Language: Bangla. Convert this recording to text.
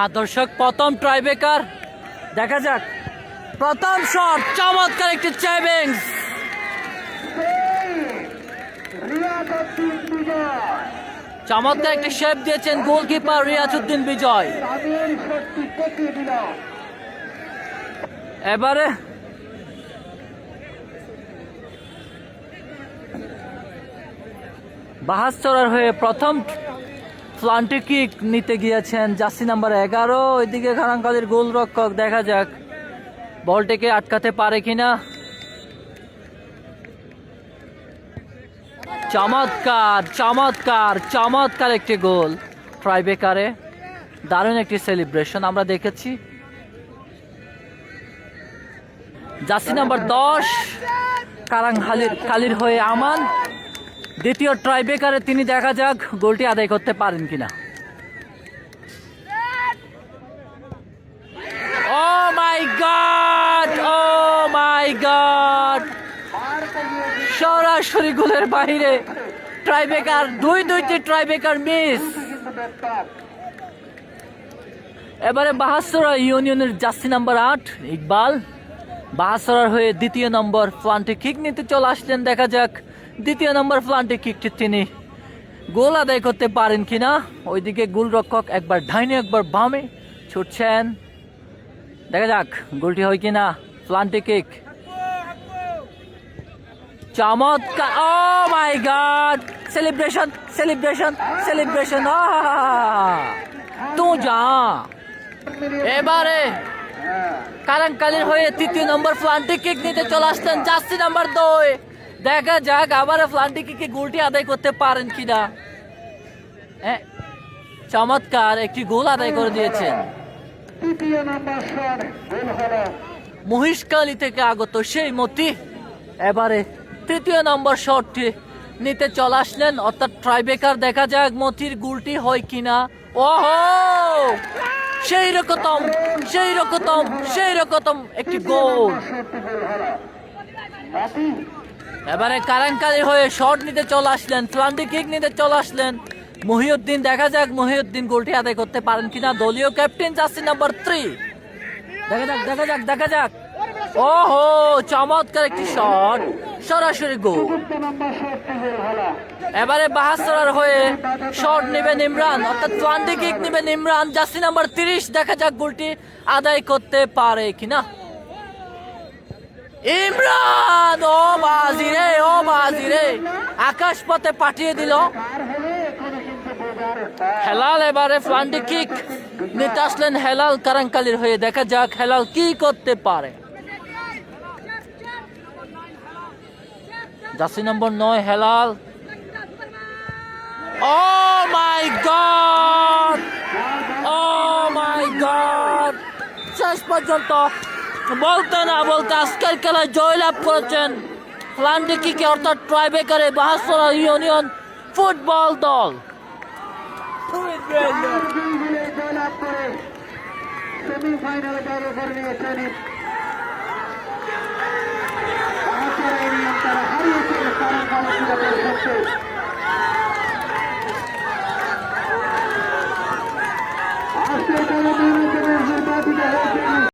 আর দর্শক প্রথম ট্রাইবেকার দেখা যাক। প্রথম শট চমৎকার একটি বিজয় চমৎকার একটি শেপ দিয়েছেন গোলকিপার রিয়াজউদ্দিন বিজয়। এবারে বাহাস্তরার হয়ে প্রথম ফ্লান্টি কিক নিতে গিয়েছেন। জাসি নাম্বার এগারো, ওইদিকে খারাঙ্কালের গোলরক্ষক, দেখা যাক বলটিকে আটকাতে পারে কিনা। চমৎকার চমৎকার চমৎকার একটি গোল। ট্রাইবেকারে দারুণ একটি সেলিব্রেশন আমরা দেখেছি। জার্সি নাম্বার দশ কারাং হালির কালির হয়ে আমান। দ্বিতীয় ট্রাইবেকারে তিনি দেখা যাক গোলটি আদায় করতে পারেন কিনা। ও মাই গড, ও মাই গড। সরাসরি গোলের বাইরে ট্রাইবেকার দুই দুইটি ট্রাইবেকার মিস এবারে বাহাসরা ইউনিয়নের জার্সি নাম্বার আট, ইকবাল। বাহাসরার হয়ে দ্বিতীয় নম্বর ফ্লান্টে কিক নিতে চলে আসলেন, দেখা যাক দ্বিতীয় নম্বর ফ্লান্টে কিকটি তিনি। গোল আদায় করতে পারেন কিনা? ওইদিকে গোলরক্ষক একবার ডাইনে, একবার বামে ছুটছেন। দেখা যাক, গোলটি হয় কিনা? ফ্লান্টে কিক। চমৎকার! ও মাই গড! Celebration celebration celebration! তুই যা! এবারে কালাঙ্কালির হয়ে তৃতীয় নম্বর ফ্লান্টি কিক নিতে চলে আসলেন জার্সি নাম্বার দুই। দেখা যাক, আবার ফ্লান্টি কিকে গোলটি আদায় করতে পারেন কিনা। হ্যাঁ চমৎকার, একটি গোল আদায় করে দিয়েছেন। মহিষকালী থেকে আগত সেই মতি এবারে তৃতীয় নম্বর শটটি নিতে চলে আসলেন, অর্থাৎ ট্রাইবেকার দেখা যাক মতির গুলটি হয় কিনা। ওহো! সেই রকম সেই রকম সেই রকম একটি গোল। এবারে কারাঙ্কালি হয়ে শট নিতে চলে আসলেন ফ্লান্টি কিক নিতে চলে আসলেন। মহিউদ্দিন, দেখা যাক মহিউদ্দিন গোলটি আদায় করতে পারেন কিনা। দলীয় ক্যাপ্টেন জার্সি নাম্বার থ্রি দেখা যাক দেখা যাক দেখা যাক। ওহো, চমৎকার একটি শট সরাসরি গোল এবারে বাহাসরার হয়ে শট নেবেন ইমরান। অর্থাৎ ফ্লান্টি কিক নেবেন ইমরান। জার্সি নাম্বার তিরিশ, দেখা যাক গোলটি আদায় করতে পারে কিনা। ইমরান, ও বাজি রে ও বাজি রে আকাশ পথে পাঠিয়ে দিল। হেলাল এবারে ফ্লান্টি কিক নিতে আসলেন হেলাল কারাঙ্কালির হয়ে। দেখা যাক হেলাল কি করতে পারে। জার্সি নম্বর নয়, Helal. Oh my God! Oh my God! শেষ পর্যন্ত বলতে না বলতে আজকের খেলায় জয়লাভ করেছেন ফ্লান্টি কিকে অর্থাৎ ট্রাইবেকারে বাহাসরা ইউনিয়ন ফুটবল দল। সেমিফাইনালে করে নিয়েছেন তারা হারিয়েছে কারণ কালো